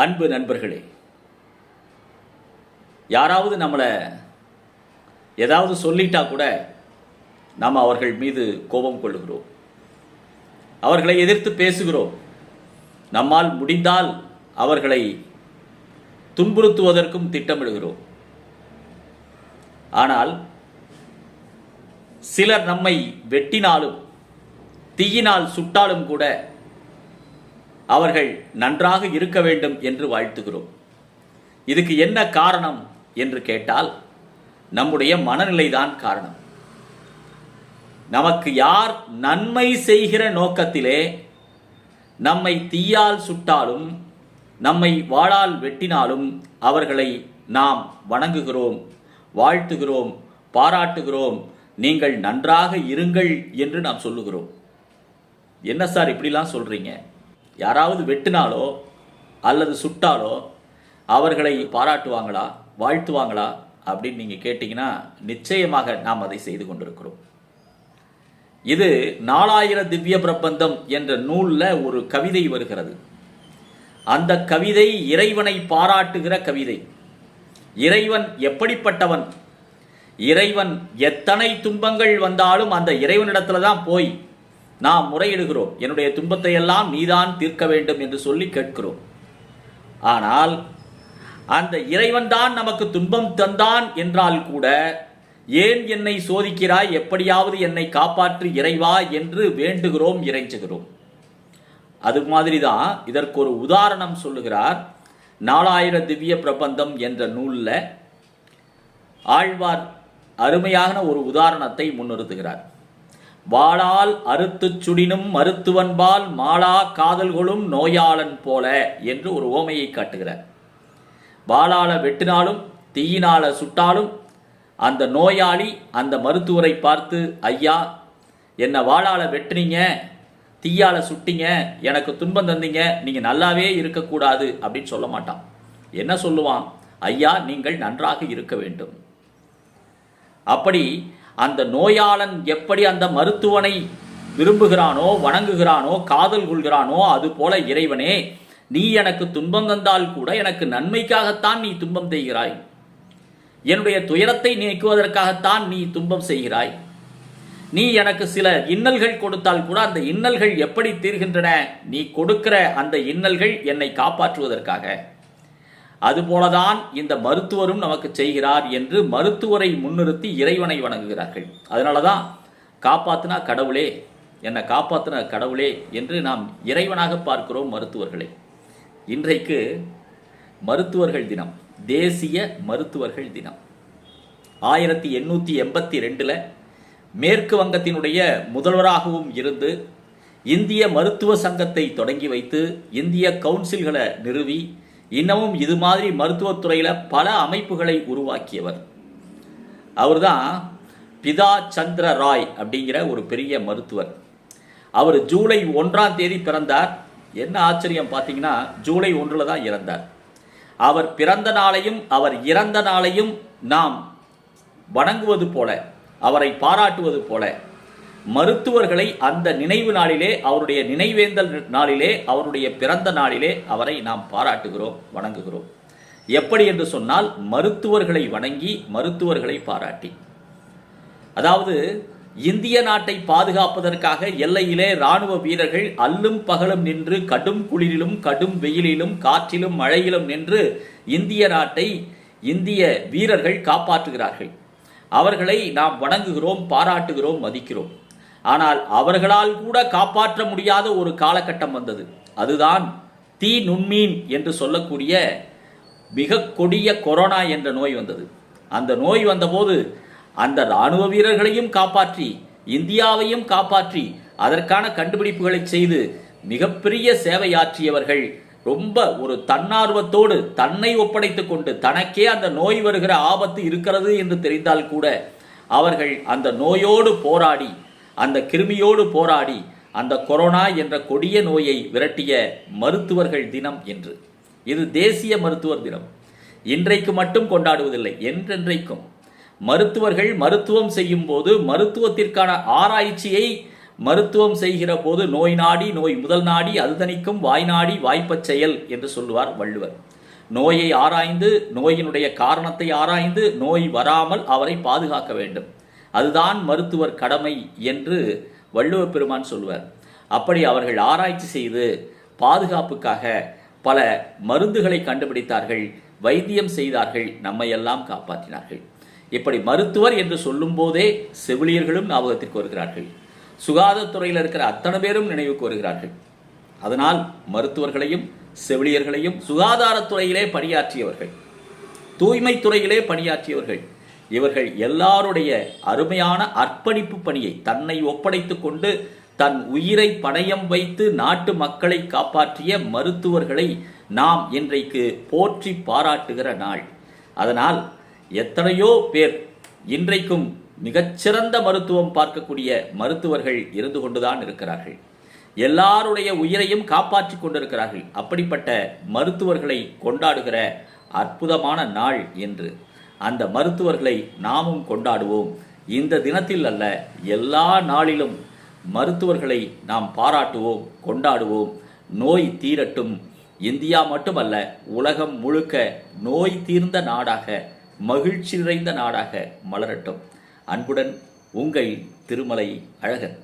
அன்பு நண்பர்களே யாராவது நம்மளை ஏதாவது சொல்லிட்டா கூட நாம் அவர்கள் மீது கோபம் கொள்ளுகிறோம். அவர்களை எதிர்த்து பேசுகிறோம். நம்மால் முடிந்தால் அவர்களை துன்புறுத்துவதற்கும் திட்டமிடுகிறோம். ஆனால் சிலர் நம்மை வெட்டினாலும் தீயினால் சுட்டாலும் கூட அவர்கள் நன்றாக இருக்க வேண்டும் என்று வாழ்த்துகிறோம். இதுக்கு என்ன காரணம் என்று கேட்டால் நம்முடைய மனநிலைதான் காரணம். நமக்கு யார் நன்மை செய்கிற நோக்கத்திலே நம்மை தீயால் சுட்டாலும் நம்மை வாழால் வெட்டினாலும் அவர்களை நாம் வணங்குகிறோம் வாழ்த்துகிறோம் பாராட்டுகிறோம். நீங்கள் நன்றாக இருங்கள் என்று நாம் சொல்லுகிறோம். என்ன சார் இப்படிலாம் சொல்றீங்க? யாராவது வெட்டினாலோ அல்லது சுட்டாலோ அவர்களை பாராட்டுவாங்களா வாழ்த்துவாங்களா அப்படின்னு நீங்கள் கேட்டிங்கன்னா நிச்சயமாக நாம் அதை செய்து கொண்டிருக்கிறோம். இது நாலாயிர திவ்ய பிரபந்தம் என்ற நூலில் ஒரு கவிதை வருகிறது. அந்த கவிதை இறைவனை பாராட்டுகிற கவிதை. இறைவன் எப்படிப்பட்டவன்? இறைவன் எத்தனை துன்பங்கள் வந்தாலும் அந்த இறைவனிடத்துல தான் போய் நாம் முறையிடுகிறோம். என்னுடைய துன்பத்தை எல்லாம் நீதான் தீர்க்க வேண்டும் என்று சொல்லி கேட்கிறோம். ஆனால் அந்த இறைவன் தான் நமக்கு துன்பம் தந்தான் என்றால் கூட ஏன் என்னை சோதிக்கிறாய்? எப்படியாவது என்னை காப்பாற்று இறைவா என்று வேண்டுகிறோம் இறைஞ்சுகிறோம். அது மாதிரி தான் இதற்கு ஒரு உதாரணம் சொல்லுகிறார். நாலாயிர திவ்ய பிரபந்தம் என்ற நூலில் ஆழ்வார் அருமையான ஒரு உதாரணத்தை முன்னிறுத்துகிறார். வாளால் அறுத்துச் சுடினும் மருத்துவன்பால் மாளா காதல்களும் நோயாளன் போல என்று ஒரு ஓமையை காட்டுகிறார். வாளால வெட்டினாலும் தீயினால சுட்டாலும் அந்த நோயாளி அந்த மருத்துவரை பார்த்து ஐயா என்னை வாளால வெட்டுனீங்க தீயால சுட்டிங்க எனக்கு துன்பம் தந்தீங்க நீங்க நல்லாவே இருக்கக்கூடாது அப்படின்னு சொல்ல மாட்டான். என்ன சொல்லுவான்? ஐயா நீங்கள் நன்றாக இருக்க வேண்டும். அப்படி அந்த நோயாளன் எப்படி அந்த மருத்துவனை விரும்புகிறானோ வணங்குகிறானோ காதல் கொள்கிறானோ அது போல இறைவனே நீ எனக்கு துன்பம் தந்தால் கூட எனக்கு நன்மைக்காகத்தான் நீ துன்பம் செய்கிறாய். என்னுடைய துயரத்தை நீக்குவதற்காகத்தான் நீ துன்பம் செய்கிறாய். நீ எனக்கு சில இன்னல்கள் கொடுத்தால் கூட அந்த இன்னல்கள் எப்படி தீர்கின்றன? நீ கொடுக்கிற அந்த இன்னல்கள் என்னை காப்பாற்றுவதற்காக. அதுபோலதான் இந்த மருத்துவரும் நமக்கு செய்கிறார் என்று மருத்துவரை முன்னிறுத்தி இறைவனை வணங்குகிறார்கள். அதனால தான் காப்பாத்தினா கடவுளே என்னை காப்பாத்தின கடவுளே என்று நாம் இறைவனாக பார்க்கிறோம் மருத்துவர்களை. இன்றைக்கு மருத்துவர்கள் தினம் தேசிய மருத்துவர்கள் தினம். ஆயிரத்தி எண்ணூற்றி எண்பத்தி ரெண்டில் மேற்கு வங்கத்தினுடைய முதல்வராகவும் இருந்து இந்திய மருத்துவ சங்கத்தை தொடங்கி வைத்து இந்திய கவுன்சில்களை நிறுவி இன்னமும் இது மாதிரி மருத்துவத்துறையில் பல அமைப்புகளை உருவாக்கியவர். அவர்தான் பிதா சந்திர ராய் அப்படிங்கிற ஒரு பெரிய மருத்துவர். அவர் ஜூலை ஒன்றாம் தேதி பிறந்தார். என்ன ஆச்சரியம் பார்த்தீங்கன்னா ஜூலை ஒன்றில் தான் இறந்தார். அவர் பிறந்த நாளையும் அவர் இறந்த நாளையும் நாம் வணங்குவது போல அவரை பாராட்டுவது போல மருத்துவர்களை அந்த நினைவு நாளிலே அவருடைய நினைவேந்தல் நாளிலே அவருடைய பிறந்த நாளிலே அவரை நாம் பாராட்டுகிறோம் வணங்குகிறோம். எப்படி என்று சொன்னால் மருத்துவர்களை வணங்கி மருத்துவர்களை பாராட்டி. அதாவது இந்திய நாட்டை பாதுகாப்பதற்காக எல்லையிலே ராணுவ வீரர்கள் அல்லும் பகலும் நின்று கடும் குளிரிலும் கடும் வெயிலிலும் காற்றிலும் மழையிலும் நின்று இந்திய நாட்டை இந்திய வீரர்கள் காப்பாற்றுகிறார்கள். அவர்களை நாம் வணங்குகிறோம் பாராட்டுகிறோம் மதிக்கிறோம். ஆனால் அவர்களால் கூட காப்பாற்ற முடியாத ஒரு காலகட்டம் வந்தது. அதுதான் தீ நுண்மீன் என்று சொல்லக்கூடிய மிக கொடிய கொரோனா என்ற நோய் வந்தது. அந்த நோய் வந்தபோது அந்த ராணுவ வீரர்களையும் காப்பாற்றி இந்தியாவையும் காப்பாற்றி அதற்கான கண்டுபிடிப்புகளை செய்து மிகப்பெரிய சேவையாற்றியவர்கள் ரொம்ப ஒரு தன்னார்வத்தோடு தன்னை ஒப்படைத்து கொண்டு தனக்கே அந்த நோய் வருகிற ஆபத்து இருக்கிறது என்று தெரிந்தால் கூட அவர்கள் அந்த நோயோடு போராடி அந்த கிருமியோடு போராடி அந்த கொரோனா என்ற கொடிய நோயை விரட்டிய மருத்துவர்கள் தினம் என்று. இது தேசிய மருத்துவர் தினம். இன்றைக்கு மட்டும் கொண்டாடுவதில்லை என்றென்றைக்கும். மருத்துவர்கள் மருத்துவம் செய்யும் போது மருத்துவத்திற்கான ஆராய்ச்சியை மருத்துவம் செய்கிற போது நோய் நாடி நோய் முதல் நாடி அதுதனிக்கும் வாய் நாடி வாய்ப்பச் செயல் என்று சொல்லுவார் வள்ளுவர். நோயை ஆராய்ந்து நோயினுடைய காரணத்தை ஆராய்ந்து நோய் வராமல் அவரை பாதுகாக்க வேண்டும். அதுதான் மருத்துவர் கடமை என்று வள்ளுவ பெருமான் சொல்வார் அப்படி அவர்கள் ஆராய்ச்சி செய்து பாதுகாப்புக்காக பல மருந்துகளை கண்டுபிடித்தார்கள் வைத்தியம் செய்தார்கள் நம்மை எல்லாம் காப்பாற்றினார்கள். இப்படி மருத்துவர் என்று சொல்லும்போதே செவிலியர்களும் ஞாபகத்திற்கு வருகிறார்கள். சுகாதாரத்துறையில் இருக்கிற அத்தனை பேரும் நினைவுக்கு வருகிறார்கள். அதனால் மருத்துவர்களையும் செவிலியர்களையும் சுகாதாரத்துறையிலே பணியாற்றியவர்கள் தூய்மை துறையிலே பணியாற்றியவர்கள் இவர்கள் எல்லாருடைய அருமையான அர்ப்பணிப்பு பணியை தன்னை ஒப்படைத்து கொண்டு தன் உயிரை பணயம் வைத்து நாட்டு மக்களை காப்பாற்றிய மருத்துவர்களை நாம் இன்றைக்கு போற்றி பாராட்டுகிற நாள். அதனால் எத்தனையோ பேர் இன்றைக்கும் மிகச்சிறந்த மருத்துவம் பார்க்கக்கூடிய மருத்துவர்கள் இருந்து கொண்டுதான் இருக்கிறார்கள். எல்லாருடைய உயிரையும் காப்பாற்றிக் கொண்டிருக்கிறார்கள். அப்படிப்பட்ட மருத்துவர்களை கொண்டாடுகிற அற்புதமான நாள் என்று அந்த மருத்துவர்களை நாமும் கொண்டாடுவோம். இந்த தினத்தில் அல்ல எல்லா நாளிலும் மருத்துவர்களை நாம் பாராட்டுவோம் கொண்டாடுவோம். நோய் தீரட்டும். இந்தியா மட்டுமல்ல உலகம் முழுக்க நோய் தீர்ந்த நாடாக மகிழ்ச்சி நிறைந்த நாடாக மலரட்டும். அன்புடன் உங்கள் திருமலை அழகன்.